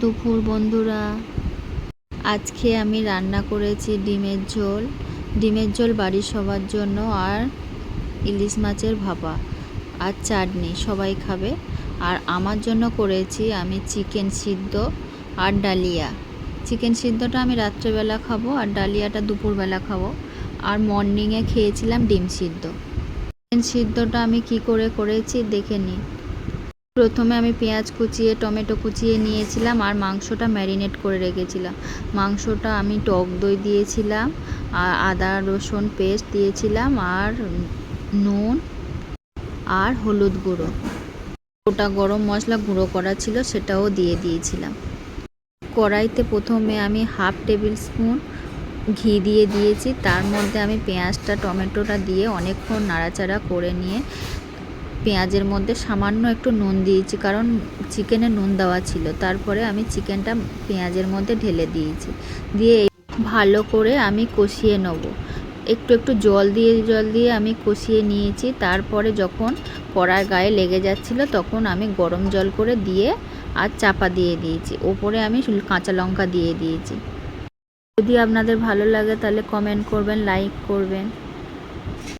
দুপুর, বন্ধুরা। আজকে আমি রান্না করেছি ডিমের ঝোল। ডিমের ঝোল বাড়ির সবার জন্য আর ইলিশ মাছের ভাপা আর চাটনি সবাই খাবে। আর আমার জন্য করেছি আমি চিকেন সিদ্ধ আর ডালিয়া। চিকেন সিদ্ধটা আমি রাত্রেবেলা খাব আর ডালিয়াটা দুপুরবেলা খাব। আর মর্নিংয়ে খেয়েছিলাম ডিম সিদ্ধ। চিকেন সিদ্ধটা আমি কি করে করেছি দেখে নিই প্রথমে আমি পেঁয়াজ কুচিয়ে, টমেটো কুচিয়ে নিয়েছিলাম আর মাংসটা ম্যারিনেট করে রেখেছিলাম। মাংসটা আমি টক দই দিয়েছিলাম, আর আদা রসুন পেস্ট দিয়েছিলাম, আর নুন আর হলুদ গুঁড়ো। ওটা গরম মশলা গুঁড়ো করা ছিল, সেটাও দিয়ে দিয়েছিলাম। কড়াইতে প্রথমে আমি হাফ টেবিল স্পুন ঘি দিয়ে দিয়েছি। তার মধ্যে আমি পেঁয়াজটা, টমেটোটা দিয়ে অনেকক্ষণ নাড়াচাড়া করে নিয়ে পেঁয়াজের মধ্যে সামান্য একটু নুন দিয়েছি, কারণ চিকেনে নুন দেওয়া ছিল। তারপরে আমি চিকেনটা পেঁয়াজের মধ্যে ঢেলে দিয়েছি। দিয়ে ভালো করে আমি কষিয়ে নেব। একটু একটু জল দিয়ে জল দিয়ে আমি কষিয়ে নিয়েছি। তারপরে যখন কড়ার গায়ে লেগে যাচ্ছিল, তখন আমি গরম জল করে দিয়ে আর চাপা দিয়ে দিয়েছি। ওপরে আমি কাঁচা লঙ্কা দিয়ে দিয়েছি। যদি আপনাদের ভালো লাগে, তাহলে কমেন্ট করবেন লাইক করবেন।